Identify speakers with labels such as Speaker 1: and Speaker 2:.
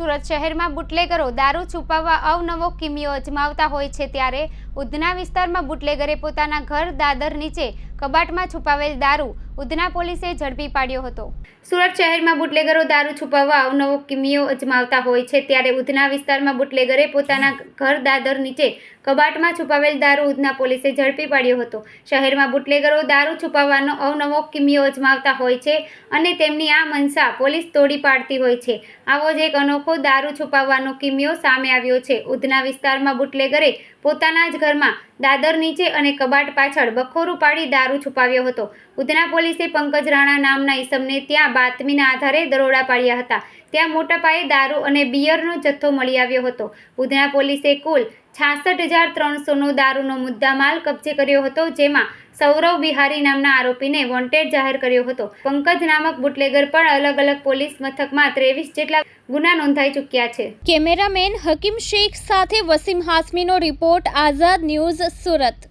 Speaker 1: સુરત શહેરમાં બુટલેગરો દારૂ છુપાવવા અવનવો કિમિયો અજમાવતા હોય છે ત્યારે ઉધના વિસ્તારમાં બુટલેગરે પોતાના ઘર દાદર નીચે કબાટમાં છુપાવેલ દારૂ ઉધના પોલીસે ઝડપી પાડ્યો હતો. સુરત શહેરમાં બુટલેગરો દારૂ છુપાવવા અવનવો કિમિયો અજમાવતા હોય છે, ત્યારે ઉધના વિસ્તારમાં બુટલેગરે પોતાના ઘર દાદર નીચે કબાટમાં છુપાવેલ દારૂ ઉધના પોલીસે ઝડપી પાડ્યો હતો. શહેરમાં બુટલેગરો દારૂ છુપાવવાનો અવનવો કિમિયો અજમાવતા હોય છે અને તેમની આ મનસા પોલીસ તોડી પાડતી હોય છે. આવો જ એક અનોખો દારૂ છુપાવવાનો કિમિયો સામે આવ્યો છે. ઉધના વિસ્તારમાં બુટલેગરે પોતાના જ ઘરમાં દાદર નીચે અને કબાટ પાછળ બખોરું પાડી દારૂ છુપાવ્યો હતો. ઉધના પોલીસે પંકજ રાણા નામના ઈસમને ત્યાં બાતમીના આધારે દરોડા પાડ્યા હતા. ત્યાં મોટા પાયે દારૂ અને બિયરનો જથ્થો મળી આવ્યો હતો. ઉધના પોલીસે કુલ છાસઠ હજાર ત્રણસોનો દારૂનો મુદ્દામાલ કબજે કર્યો હતો, જેમાં સૌરવ બિહારી નામના આરોપીને વોન્ટેડ જાહેર કર્યો હતો. પંકજ નામક બુટલેગર પણ અલગ અલગ પોલીસ મથકમાં ત્રેવીસ જેટલા ગુના નોંધાઈ ચૂક્યા છે.
Speaker 2: કેમેરામેન હકીમ શેખ સાથે વસીમ હાસમીનો રિપોર્ટ, આઝાદ ન્યૂઝ સુરત.